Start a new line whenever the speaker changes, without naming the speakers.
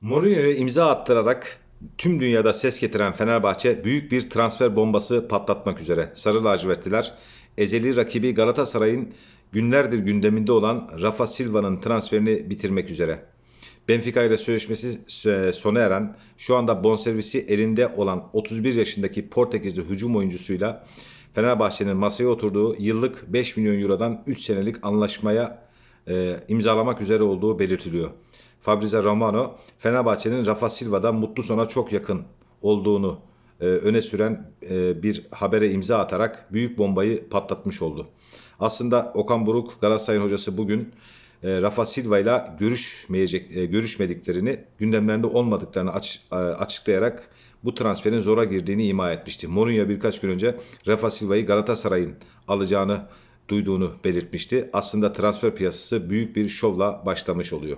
Mourinho'ya imza attırarak tüm dünyada ses getiren Fenerbahçe büyük bir transfer bombası patlatmak üzere. Sarı lacivertliler ezeli rakibi Galatasaray'ın günlerdir gündeminde olan Rafa Silva'nın transferini bitirmek üzere. Benfica ile sözleşmesi e, sona eren, şu anda bonservisi elinde olan 31 yaşındaki Portekizli hücum oyuncusuyla Fenerbahçe'nin masaya oturduğu yıllık 5 milyon eurodan 3 senelik anlaşmaya e, imzalamak üzere olduğu belirtiliyor. Fabrizio Romano, Fenerbahçe'nin Rafa Silva'dan mutlu sona çok yakın olduğunu e, öne süren e, bir habere imza atarak büyük bombayı patlatmış oldu. Aslında Okan Buruk, Galatasaray'ın hocası bugün e, Rafa Silva ile görüşmeyecek, e, görüşmediklerini, gündemlerinde olmadıklarını aç- e, açıklayarak bu transferin zora girdiğini ima etmişti. Mourinho birkaç gün önce Rafa Silva'yı Galatasaray'ın alacağını duyduğunu belirtmişti. Aslında transfer piyasası büyük bir şovla başlamış oluyor.